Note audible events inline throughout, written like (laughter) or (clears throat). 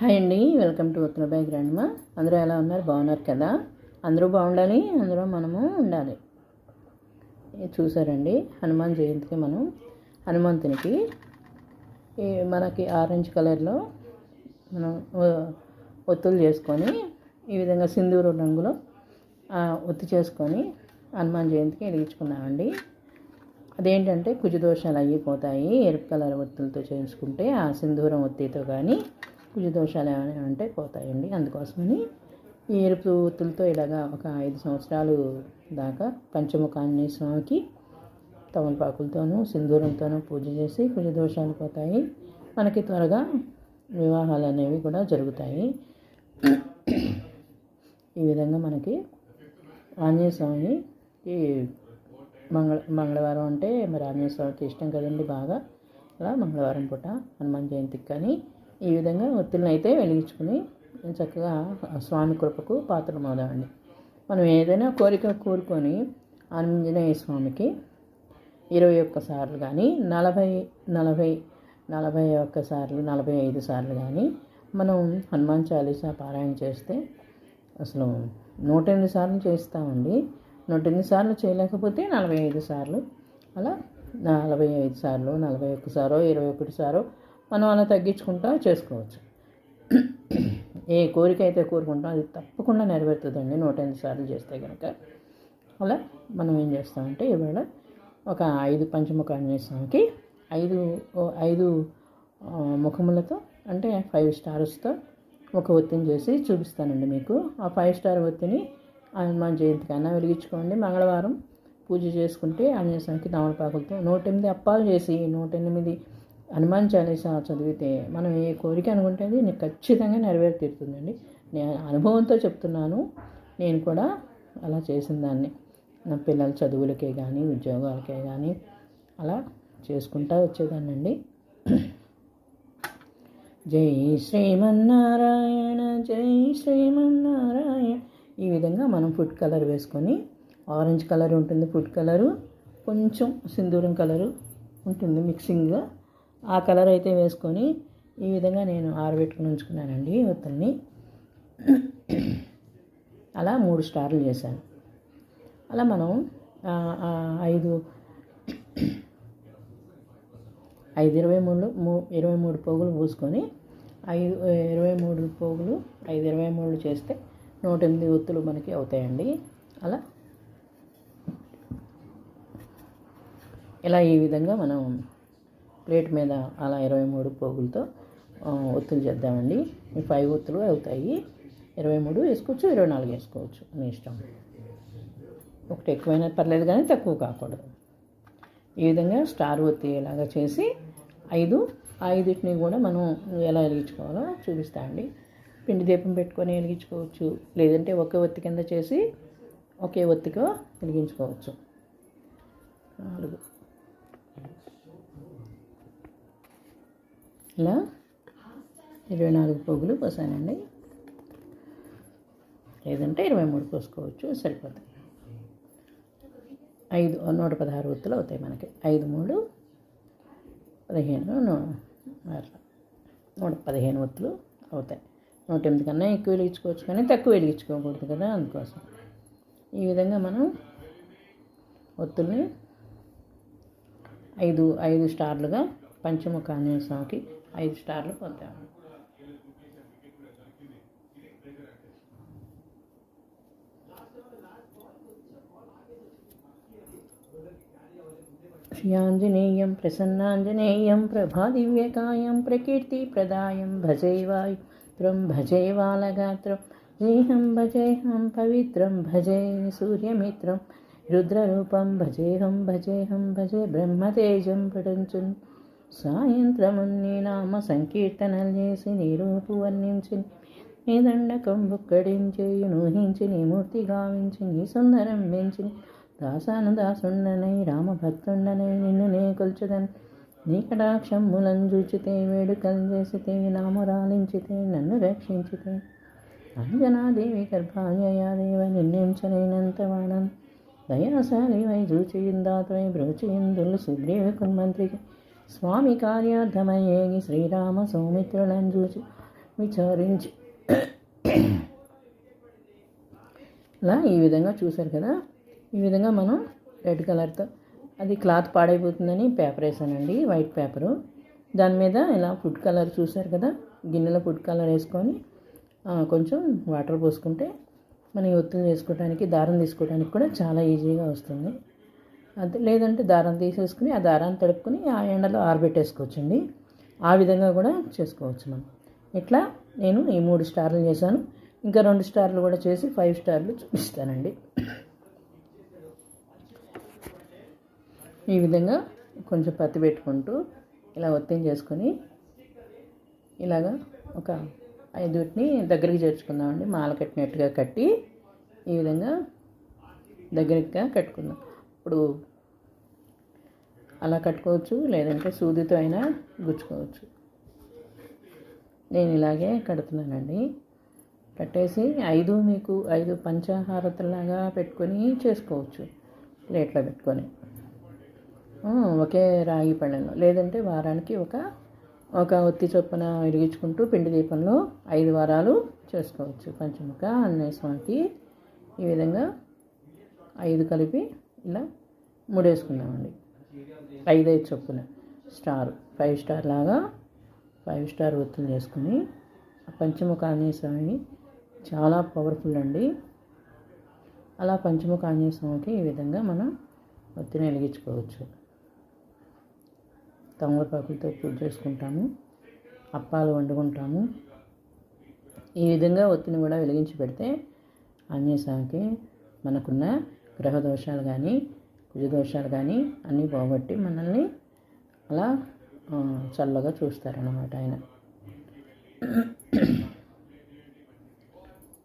Hi అండి welcome to Uttara bag grandma అందరూ ఎలా ఉన్నారు? బాగున్నారు కదా? అందరూ బాగుండాలి అందరూ మనము ఉండాలి. చూసారండి? హనుమాన్ జయంతికి మనం హనుమంతునికి. మనకి ఆరెంజ్ కలర్లో మనం ఒత్తులు చేసుకొని ఈ విధంగా సింధూరు రంగులో ఒత్తి చేసుకొని హనుమాన్ జయంతికి వెలిగించుకున్నామండి. అదేంటంటే కుజదోషాలు అయిపోతాయి ఎరుపు కలర్ ఒత్తులతో చేసుకుంటే ఆ సింధూరం ఒత్తితో కానీ కుజదోషాలు ఏమైనా ఉంటే పోతాయండి. అందుకోసమని ఈ ఎరుపు ఒత్తులతో ఇలాగా ఒక ఐదు సంవత్సరాలు దాకా పంచముఖ ఆంజనేయ స్వామికి తమలపాకులతోనూ సింధూరంతోనూ పూజ చేసి కుజదోషాలు పోతాయి. మనకి త్వరగా వివాహాలు అనేవి కూడా జరుగుతాయి. ఈ విధంగా మనకి ఆంజనేయ స్వామికి మంగళ మంగళవారం అంటే మరి ఆంజనేయ స్వామికి ఇష్టం కదండి బాగా. అలా మంగళవారం పూట హనుమాన్ జయంతికి కానీ ఈ విధంగా ఒత్తిళ్ళని అయితే వెలిగించుకుని చక్కగా స్వామి కృపకు పాత్రమవుదామండి. మనం ఏదైనా కోరిక కోరుకొని ఆంజనేయ స్వామికి ఇరవై ఒక్క సార్లు కానీ నలభై నలభై నలభై ఒక్క సార్లు నలభై ఐదు సార్లు కానీ మనం హనుమాన్ చాలీసా పారాయణ చేస్తే అసలు నూట ఎనిమిది సార్లు చేస్తామండి నూట ఎనిమిది సార్లు చేయలేకపోతే నలభై ఐదు సార్లు అలా నలభై ఐదు సార్లు నలభై ఒక్క సారో ఇరవై ఒకటి సారో మనం అలా తగ్గించుకుంటా చేసుకోవచ్చు. ఏ కోరిక అయితే కోరుకుంటాం అది తప్పకుండా నెరవేరుతుందండి. నూట ఎనిమిది సార్లు చేస్తే కనుక అలా మనం ఏం చేస్తామంటే ఇవాళ ఒక ఐదు పంచముఖ ఆంజనేయ స్వామికి ఐదు ఓ ఐదు ముఖములతో అంటే ఫైవ్ స్టార్స్తో ఒక ఒత్తిని చేసి చూపిస్తానండి మీకు. ఆ ఫైవ్ స్టార్ ఒత్తిని హనుమాన్ జయంతికైనా వెలిగించుకోండి. మంగళవారం పూజ చేసుకుంటే ఆంజనేయ స్వామికి తమలపాకులతో నూట ఎనిమిది అప్పాలు చేసి నూట ఎనిమిది హనుమాన్ చాలీసా చదివితే మనం ఏ కోరిక అనుకుంటే అది ఖచ్చితంగా నెరవేరుతీరుతుందండి. నేను అనుభవంతో చెప్తున్నాను. నేను కూడా అలా చేసిన దాన్ని నా పిల్లల చదువులకే కానీ ఉద్యోగాలకే కానీ అలా చేసుకుంటా వచ్చేదాన్నండి. జై శ్రీమన్నారాయణ జై శ్రీమన్నారాయణ. ఈ విధంగా మనం ఫుడ్ కలర్ వేసుకొని ఆరెంజ్ కలర్ ఉంటుంది ఫుడ్ కలరు కొంచెం సింధూరం కలరు ఉంటుంది మిక్సింగ్గా. ఆ కలర్ అయితే వేసుకొని ఈ విధంగా నేను ఆరబెట్టుకుని ఉంచుకున్నానండి ఒత్తుల్ని. అలా మూడు స్టార్లు చేశాను. అలా మనం ఐదు ఐదు ఇరవై మూడు మూ ఇరవై మూడు పోగులు పూసుకొని ఐదు ఇరవై మూడు పోగులు ఐదు ఇరవై మూడు చేస్తే నూట ఎనిమిది ఒత్తులు మనకి అవుతాయండి. అలా ఇలా ఈ విధంగా మనం ప్లేట్ మీద అలా ఇరవై మూడు పోగులతో ఒత్తులు చేద్దామండి. ఈ ఫైవ్ ఒత్తులు అవుతాయి. ఇరవై మూడు వేసుకోవచ్చు ఇరవై నాలుగు వేసుకోవచ్చు మీ ఇష్టం. ఒకటి ఎక్కువైనా పర్లేదు కానీ తక్కువ కాకూడదు. ఈ విధంగా స్టార్ ఒత్తి ఇలాగా చేసి ఐదు ఐదుటిని కూడా మనం ఎలా వెలిగించుకోవాలో చూపిస్తా అండి. పిండి దీపం పెట్టుకొని వెలిగించుకోవచ్చు. లేదంటే ఒకే ఒత్తి కింద చేసి ఒకే ఒత్తిగా వెలిగించుకోవచ్చు. నాలుగు. ఇలా ఇరవై నాలుగు పొగులు పోసానండి. లేదంటే ఇరవై మూడు పోసుకోవచ్చు సరిపోతుంది. ఐదు నూట పదహారు ఒత్తులు అవుతాయి మనకి. ఐదు మూడు పదిహేను నూ- నూట పదిహేను ఒత్తులు అవుతాయి. నూట ఎనిమిది కన్నా ఎక్కువ వెలిగించుకోవచ్చు కానీ తక్కువ వెలిగించుకోకూడదు కదా అందుకోసం. ఈ విధంగా మనం ఒత్తుల్ని ఐదు ఐదు స్టార్లుగా పంచముఖ ఆంజనేయ స్వామికి ఐదు స్టార్లు పొందాము శ్రియాంజనేయం ప్రసన్నాంజనేయం ప్రభాదివ్యకాయం ప్రకీర్తిప్రదాయం భజే వాయుత్రం భజే వాలగాత్రం దేహం భజేహం పవిత్రం భజే సూర్యమిత్రం రుద్రరూపం భజేహం భజేహం భజే బ్రహ్మతేజం పఠంచున్ సాయంత్రమున్ని నామ సంకీర్తనలు చేసి నీ రూపు వర్ణించి నీ దండకం బుక్కడించి నూహించి నీ మూర్తి గావించి నీ సుందరం పెంచి దాసాను దాసుండనై రామభక్తుండనై నిన్ను నే కొల్చుదని. నీ కటాక్షములను వేడుకలు చేసితే నామరాలించితే నన్ను రక్షించితే. అంజనాదేవి గర్భాయయాదేవ నిన్నించలేనంత వాణం. దయాశాలి వై చూచియుందాత్వై బ్రోచియుందులు సుగ్రీవ కున్మంత్రికి స్వామి కార్యార్థమయ్యేగి శ్రీరామ సౌమిత్రులను చూసి విచారించి ఇలా ఈ విధంగా చూశారు కదా? ఈ విధంగా మనం రెడ్ కలర్తో అది క్లాత్ పాడైపోతుందని పేపర్ వేసానండి వైట్ పేపరు. దాని మీద ఇలా ఫుడ్ కలర్ చూశారు కదా? గిన్నెలో ఫుడ్ కలర్ వేసుకొని కొంచెం వాటర్ పోసుకుంటే మనం ఒత్తులు వేసుకోవడానికి దారం తీసుకోవడానికి కూడా చాలా ఈజీగా వస్తుంది. అది లేదంటే దారం తీసేసుకుని ఆ దారాన్ని తడుపుకొని ఆ ఎండలో ఆరబెట్టేసుకోవచ్చండి. ఆ విధంగా కూడా చేసుకోవచ్చు మనం. ఇట్లా నేను ఈ మూడు స్టార్లు చేశాను. ఇంకా రెండు స్టార్లు కూడా చేసి ఫైవ్ స్టార్లు చూపిస్తానండి. ఈ విధంగా కొంచెం పత్తి పెట్టుకుంటూ ఇలా ఒత్తిని చేసుకొని ఇలాగా ఒక ఐదుటిని దగ్గరికి చేర్చుకుందామండి. మాల కట్టినట్టుగా కట్టి ఈ విధంగా దగ్గరగా కట్టుకుందాం. ఇప్పుడు అలా కట్టుకోవచ్చు లేదంటే సూదితో అయినా గుచ్చుకోవచ్చు. నేను ఇలాగే కడుతున్నానండి. కట్టేసి ఐదు మీకు ఐదు పంచహారతలాగా పెట్టుకొని చేసుకోవచ్చు ప్లేట్లో పెట్టుకొని. ఒకే రాగి పళ్ళెంలో. లేదంటే వారానికి ఒక ఒక ఒత్తి చొప్పున వెలిగించుకుంటూ పిండి దీపంలో ఐదు వారాలు చేసుకోవచ్చు. పంచముఖ అన్నేస్వామికి ఈ విధంగా ఐదు కలిపి ఇలా ముడేసుకున్నామండి ఐదు ఐదు చొప్పున. స్టార్. ఫైవ్ స్టార్ లాగా ఫైవ్ స్టార్ ఒత్తులు చేసుకుని పంచముఖ ఆంజనేయ స్వామిని చాలా పవర్ఫుల్ అండి. అలా పంచముఖ ఆంజనేయ స్వామికి ఈ విధంగా మనం ఒత్తిని వెలిగించుకోవచ్చు. తమలపాకులతో పూజ చేసుకుంటాము అప్పాలు వండుకుంటాము. ఈ విధంగా ఒత్తిని కూడా వెలిగించి పెడితే ఆంజనేయ స్వామికి మనకున్న గ్రహ దోషాలు కానీ కుజదోషాలు కానీ అన్నీ పోగొట్టి మనల్ని అలా చల్లగా చూస్తారన్నమాట ఆయన.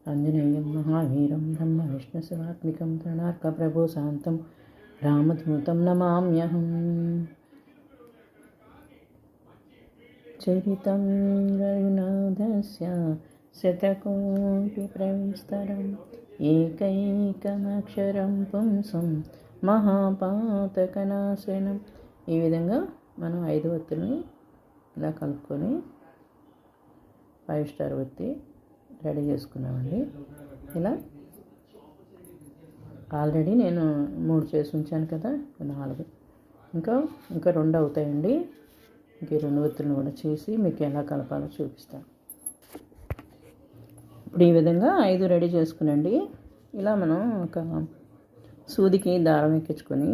ఆంజనేయం మహావీరం బ్రహ్మ విష్ణు శివాత్మికం ప్రణార్క ప్రభు శాంతం రామదూతం నమామ్యహం. చరితం రఘునాథస్య శతకోటి ప్రవిస్తరం ఏకైకమక్షరం పుంసం మహాపాతకనాశనం. ఈ విధంగా మనం ఐదు ఒత్తుల్ని ఇలా కలుపుకొని ఫైవ్ స్టార్ ఒత్తి రెడీ చేసుకున్నామండి. ఇలా ఆల్రెడీ నేను మూడు చేసి ఉంచాను కదా నాలుగు. ఇంకా ఇంకా రెండు అవుతాయండి. ఇంక రెండు ఒత్తులను కూడా చేసి మీకు ఎలా కలపాలో చూపిస్తాను. ఇప్పుడు ఈ విధంగా ఐదు రెడీ చేసుకునండి. ఇలా మనం ఒక సూదికి దారం ఎక్కించుకొని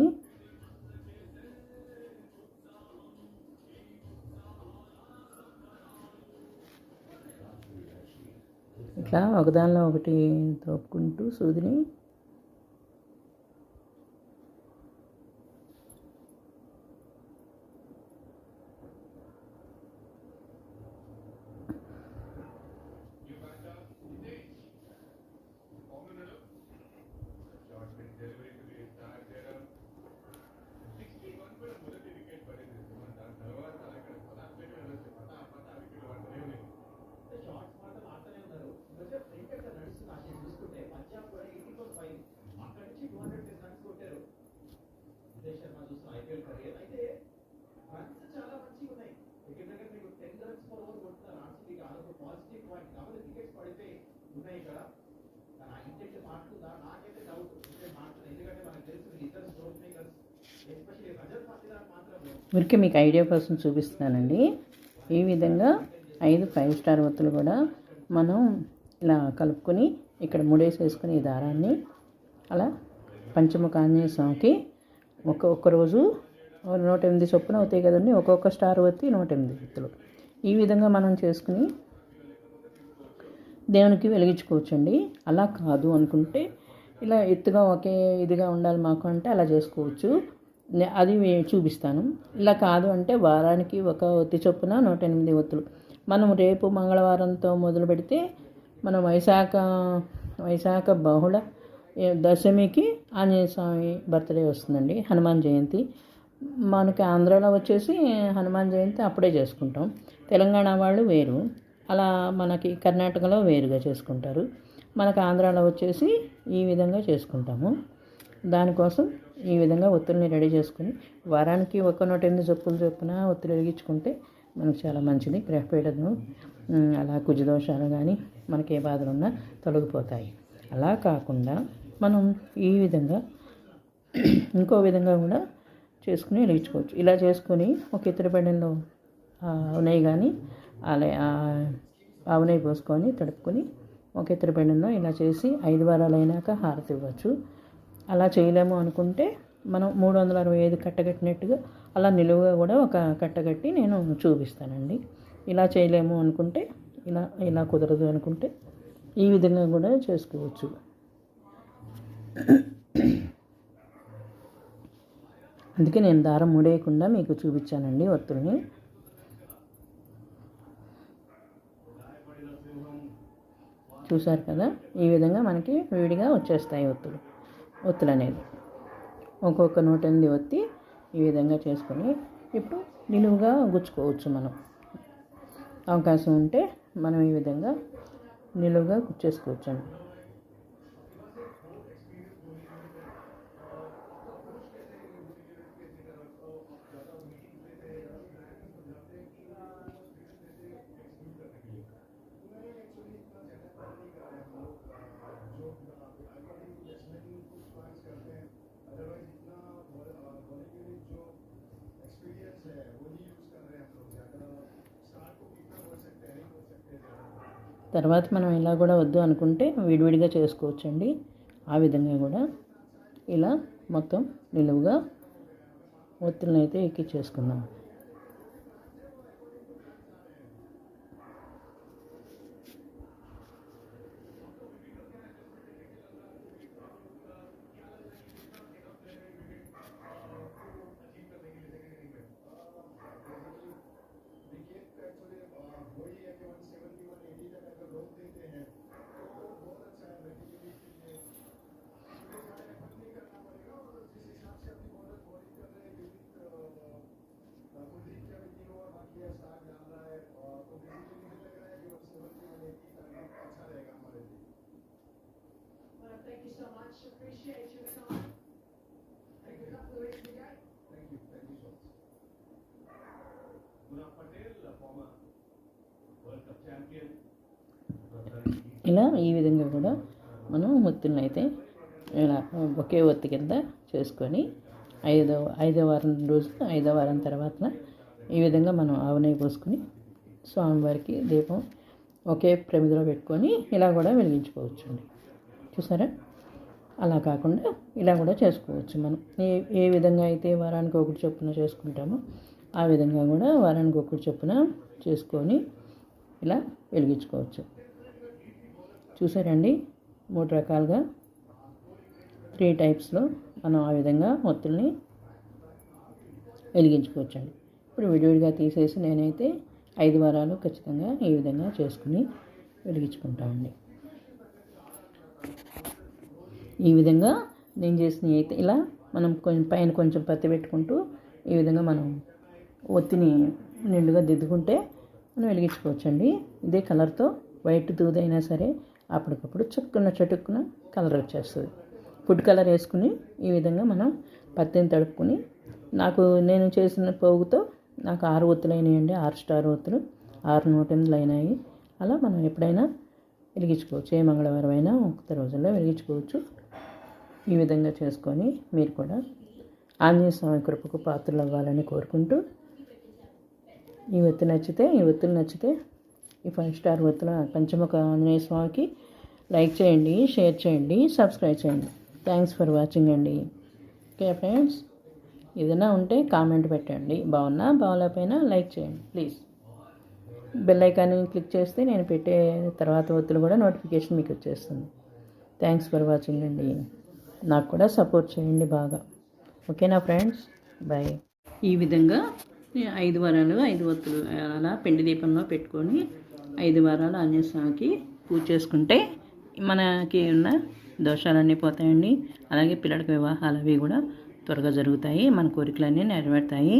ఇట్లా ఒకదానిలో ఒకటి తోపుకుంటూ సూదిని ఊరికే మీకు ఐడియా కోసం చూపిస్తున్నానండి. ఈ విధంగా ఐదు ఫైవ్ స్టార్ ఒత్తులు కూడా మనం ఇలా కలుపుకొని ఇక్కడ ముడేసేసుకుని ఈ దారాన్ని అలా పంచముఖ ఆంజనేయ స్వామికి ఒక ఒక్కరోజు నూట ఎనిమిది చొప్పున అవుతాయి కదండి ఒక్కొక్క స్టార్ వత్తి నూట ఎనిమిది ఒత్తులు ఈ విధంగా మనం చేసుకుని దేవునికి వెలిగించుకోవచ్చండి. అలా కాదు అనుకుంటే ఇలా ఎత్తుగా ఒకే ఇదిగా ఉండాలి మాకు అంటే అలా చేసుకోవచ్చు. అది చూపిస్తాను. ఇలా కాదు అంటే వారానికి ఒక ఒత్తి చొప్పున నూట ఎనిమిది ఒత్తులు. మనం రేపు మంగళవారంతో మొదలు పెడితే మనం వైశాఖ వైశాఖ బహుళ దశమికి ఆంజనేయ స్వామి బర్త్డే వస్తుందండి హనుమాన్ జయంతి. మనకి ఆంధ్రాలో వచ్చేసి హనుమాన్ జయంతి అప్పుడే చేసుకుంటాం. తెలంగాణ వాళ్ళు వేరు. అలా మనకి కర్ణాటకలో వేరుగా చేసుకుంటారు. మనకు ఆంధ్రాలో వచ్చేసి ఈ విధంగా చేసుకుంటాము. దానికోసం ఈ విధంగా ఒత్తుల్ని రెడీ చేసుకుని వారానికి ఒక నూట ఎనిమిది చొప్పులు చొప్పున ఒత్తులు వెలిగించుకుంటే మనకు చాలా మంచిది. గ్రహపీడను అలా కుజదోషాలు కానీ మనకి ఏ బాధలు ఉన్నా తొలగిపోతాయి. అలా కాకుండా మనం ఈ విధంగా (clears throat) ఇంకో విధంగా కూడా చేసుకుని వెలిగించుకోవచ్చు. ఇలా చేసుకొని ఒక ఇతర బెండంలో ఉన్నాయి కానీ అలా ఆవునై పోసుకొని తడుపుకొని ఒక ఇతర బెండంలో ఇలా చేసి ఐదు వారాలు అయినాక హారతి ఇవ్వచ్చు. అలా చేయలేము అనుకుంటే మనం మూడు వందల అరవై ఐదు కట్టగట్టినట్టుగా అలా నిలువుగా కూడా ఒక కట్టగట్టి నేను చూపిస్తానండి. ఇలా చేయలేము అనుకుంటే ఇలా ఇలా కుదరదు అనుకుంటే ఈ విధంగా కూడా చేసుకోవచ్చు. అందుకే నేను దారం ముడేయకుండా మీకు చూపించానండి ఒత్తుల్ని. చూశారు కదా? ఈ విధంగా మనకి విడిగా వచ్చేస్తాయి ఒత్తులు. ఒత్తులు అనేది ఒక్కొక్క నూట ఎనిమిది ఒత్తి ఈ విధంగా చేసుకొని ఇప్పుడు నిలువుగా గుచ్చుకోవచ్చు మనం. అవకాశం ఉంటే మనం ఈ విధంగా నిలువుగా గుచ్చేసుకోవచ్చు తర్వాత మనం ఇలా కూడా వద్దు అనుకుంటే విడివిడిగా చేసుకోవచ్చండి. ఆ విధంగా కూడా ఇలా మొత్తం నిలువుగా ఒత్తులను అయితే ఎక్కించేసుకుందాం Thank you so much, appreciate your time. Thank you, Louis, you got Munaf Patel, a former World Cup champion. ఇలా ఈ విధంగా కూడా మనం ఒత్తులను అయితే ఇలా ఒకే ఒత్తి కింద చేసుకొని ఐదో ఐదో వారం రోజు ఐదో వారం తర్వాత ఈ విధంగా మనం ఆవు నెయ్యి పోసుకొని స్వామివారికి దీపం ఒకే ప్రమిదిలో పెట్టుకొని ఇలా కూడా వెలిగించుకోవచ్చు అండి చూసారా? అలా కాకుండా ఇలా కూడా చేసుకోవచ్చు మనం. ఏ ఏ విధంగా అయితే వారానికి ఒకటి చొప్పున చేసుకుంటామో ఆ విధంగా కూడా వారానికి ఒకటి చొప్పున చేసుకొని ఇలా వెలిగించుకోవచ్చు. చూసారండి? మూడు రకాలుగా త్రీ టైప్స్లో మనం ఆ విధంగా ఒత్తుల్ని వెలిగించుకోవచ్చండి. ఇప్పుడు విడివిడిగా తీసేసి నేనైతే ఐదు వారాలు ఖచ్చితంగా ఈ విధంగా చేసుకుని వెలిగించుకుంటామండి ఈ విధంగా నేను చేసిన అయితే ఇలా మనం కొంచెం పైన కొంచెం పత్తి పెట్టుకుంటూ ఈ విధంగా మనం ఒత్తిని నిండుగా దిద్దుకుంటే మనం వెలిగించుకోవచ్చండి. ఇదే కలర్తో వైట్ దూదైనా సరే అప్పటికప్పుడు చక్కున చటుక్కున కలర్ వచ్చేస్తుంది. ఫుడ్ కలర్ వేసుకుని ఈ విధంగా మనం పత్తిని తడుపుకుని నాకు నేను చేసిన పోగుతో నాకు ఆరు ఒత్తులు అయినాయండి. ఆరు స్టార్ ఒత్తులు ఆరు నూట ఎనిమిదిలు అయినాయి. అలా మనం ఎప్పుడైనా వెలిగించుకోవచ్చు. ఏ మంగళవారం అయినా ఒక రోజుల్లో వెలిగించుకోవచ్చు. ఈ విధంగా చేసుకొని మీరు కూడా ఆంజనేయ స్వామి కృపకు పాత్రలు అవ్వాలని కోరుకుంటూ ఈ ఒత్తి నచ్చితే ఈ ఒత్తులు నచ్చితే ఈ ఫైవ్ స్టార్ ఒత్తుల పంచముఖ ఆంజనేయ స్వామికి లైక్ చేయండి షేర్ చేయండి సబ్స్క్రైబ్ చేయండి. థ్యాంక్స్ ఫర్ వాచింగ్ అండి. ఓకే ఫ్రెండ్స్ ఏదైనా ఉంటే కామెంట్ పెట్టండి. బాగున్నా బాగోలేకపోయినా లైక్ చేయండి ప్లీజ్ బెల్ ఐకాన్ని క్లిక్ చేస్తే నేను పెట్టే తర్వాత ఒత్తులు కూడా నోటిఫికేషన్ మీకు వచ్చేస్తుంది. థ్యాంక్స్ ఫర్ వాచింగ్ అండి. నాకు కూడా సపోర్ట్ చేయండి బాగా. ఓకేనా ఫ్రెండ్స్ బాయ్ ఈ విధంగా ఐదు వారాలు ఐదు ఒత్తులు అలా పెండి దీపంలో పెట్టుకొని ఐదు వారాలు ఆంజనేయ స్వామికి పూజ చేసుకుంటే మనకి ఉన్న దోషాలన్నీ పోతాయండి. అలాగే పిల్లలకి వివాహాలు అవి కూడా త్వరగా జరుగుతాయి. మన కోరికలన్నీ నెరవేరుతాయి.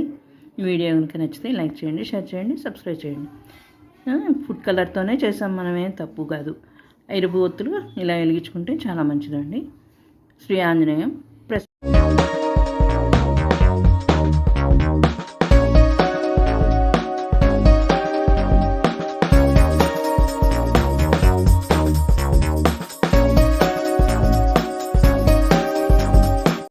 వీడియో కనుక నచ్చితే లైక్ చేయండి షేర్ చేయండి సబ్స్క్రైబ్ చేయండి. ఫుడ్ కలర్తోనే చేసాం. మనమేం తప్పు కాదు. ఎరుపు ఒత్తులు ఇలా వెలిగించుకుంటే చాలా మంచిదండి. శ్రీ ఆంజనేయం